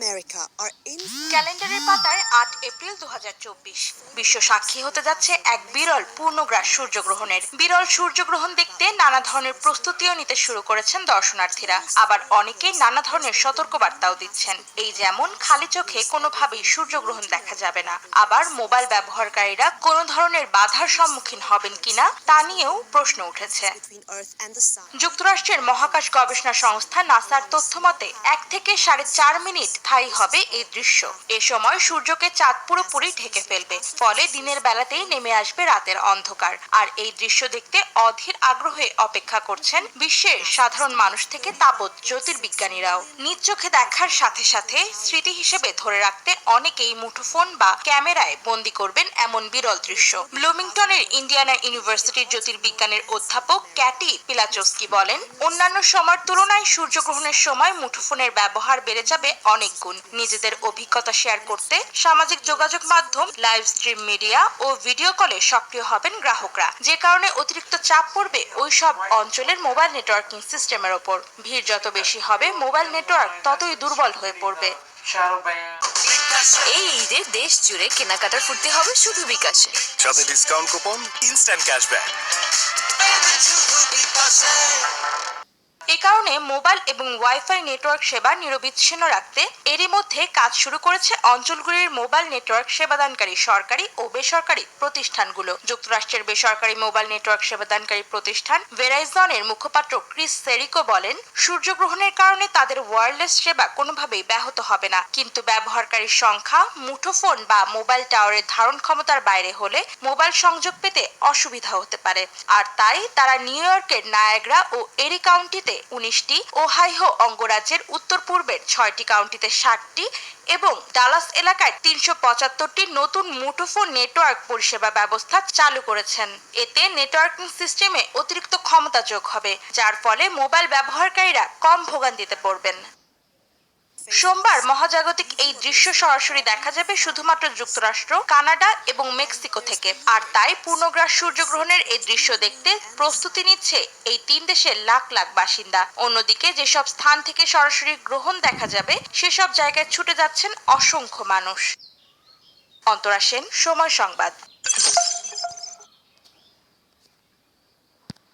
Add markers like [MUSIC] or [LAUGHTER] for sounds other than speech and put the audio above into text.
America are in [GASPS] ক্যালেন্ডারের পাতায় আট এপ্রিল দু বিশ্ব সাক্ষী হতে যাচ্ছে এক বিরল পূর্ণগ্রাস সূর্যগ্রহণের। বিরল সূর্যগ্রহণ দেখতে নানা ধরনের প্রস্তুতিও নিতে শুরু করেছেন দর্শনার্থীরা। আবার অনেকেই নানা ধরনের সতর্কবার্তাও দিচ্ছেন। এই যেমন খালি চোখে কোনোভাবেই সূর্যগ্রহণ দেখা যাবে না। আবার মোবাইল ব্যবহারকারীরা কোনো ধরনের বাধার সম্মুখীন হবেন কিনা তা নিয়েও প্রশ্ন উঠেছে. যুক্তরাষ্ট্রের মহাকাশ গবেষণা সংস্থা নাসার তথ্য মতে এক থেকে সাড়ে চার মিনিট স্থায়ী হবে এই দৃশ্য। এ সময় সূর্যকে চাঁদ পুরোপুরি ঢেকে ফেলবে, ফলে দিনের বেলাতেই নেমে আসবে রাতের অন্ধকার। আর এই দৃশ্য দেখতে অধীর আগ্রহে অপেক্ষা করছেন বিশ্বের সাধারণ মানুষ থেকে তাপত জ্যোতির্বিজ্ঞানীরাও। নিজ চোখে দেখার সাথে সাথে স্মৃতি হিসেবে ধরে রাখতে অনেকেই মুঠোফোন বা ক্যামেরায় বন্দি করবেন এমন বিরল দৃশ্য। ব্লুমিংটনের ইন্ডিয়ানা ইউনিভার্সিটির জ্যোতির্বিজ্ঞানের অধ্যাপক ক্যাটি পিলাচস্কি বলেন, অন্যান্য সময়ের তুলনায় সূর্যগ্রহণের সময় মুঠোফোনের ব্যবহার বেড়ে যাবে অনেক গুণ নিজেদের অভিজ্ঞতা শেয়ার করতে সামাজিক যোগাযোগ মাধ্যম লাইভ স্ট্রিম মিডিয়া ও ভিডিও কলে সক্রিয় হবেন গ্রাহকরা। যে কারণে অতিরিক্ত চাপ পড়বে ওই সব অঞ্চলের মোবাইল নেটওয়ার্কিং সিস্টেমের ওপর। ভিড় যত বেশি হবে মোবাইল নেটওয়ার্ক ততই দুর্বল হয়ে পড়বে। এই ঈদে দেশ জুড়ে কেনাকাটার ফুর্তি হবে শুধু বিকাশে। সাথে ডিসকাউন্ট কুপন ইনস্ট্যান্ট ক্যাশব্যাক কারণে মোবাইল এবং ওয়াইফাই নেটওয়ার্ক সেবা নিরবিচ্ছিন্ন রাখতে এরই মধ্যে কাজ শুরু করেছে অঞ্চলগুলির মোবাইল নেটওয়ার্ক সেবাদানকারী সরকারি ও বেসরকারি প্রতিষ্ঠানগুলো। যুক্তরাষ্ট্রের বেসরকারি মোবাইল নেটওয়ার্ক সেবাদানকারী প্রতিষ্ঠান ভেরাইজনের মুখপাত্র ক্রিস সেরিকো বলেন, সূর্যগ্রহণের কারণে তাদের ওয়্যারলেস সেবা কোনোভাবেই ব্যাহত হবে না। কিন্তু ব্যবহারকারীর সংখ্যা, মুঠোফোন বা মোবাইল টাওয়ারের ধারণ ক্ষমতার বাইরে হলে মোবাইল সংযোগ পেতে অসুবিধা হতে পারে। আর তাই তারা নিউ ইয়র্কের নায়াগ্রা ও এরি কাউন্টিতে উনিশটি ওহাইহো অঙ্গরাজ্যের উত্তর পূর্বের ছয়টি কাউন্টিতে ষাটটি এবং ডালাস এলাকায় তিনশো পঁচাত্তরটি নতুন মুঠোফোন নেটওয়ার্ক পরিষেবা ব্যবস্থা চালু করেছেন। এতে নেটওয়ার্কিং সিস্টেমে অতিরিক্ত ক্ষমতা যোগ হবে, যার ফলে মোবাইল ব্যবহারকারীরা কম ভোগান দিতে পড়বেন। সোমবার মহাজাগতিক এই দৃশ্য সরাসরি দেখা যাবে শুধুমাত্র যুক্তরাষ্ট্র, কানাডা এবং মেক্সিকো থেকে। আর তাই পূর্ণগ্রাস সূর্যগ্রহণের এই দৃশ্য দেখতে প্রস্তুতি নিচ্ছে এই তিন দেশের লাখ লাখ বাসিন্দা। অন্যদিকে যেসব স্থান থেকে সরাসরি গ্রহণ দেখা যাবে, সেসব জায়গায় ছুটে যাচ্ছেন অসংখ্য মানুষ। অন্তরা সেন, সময় সংবাদ।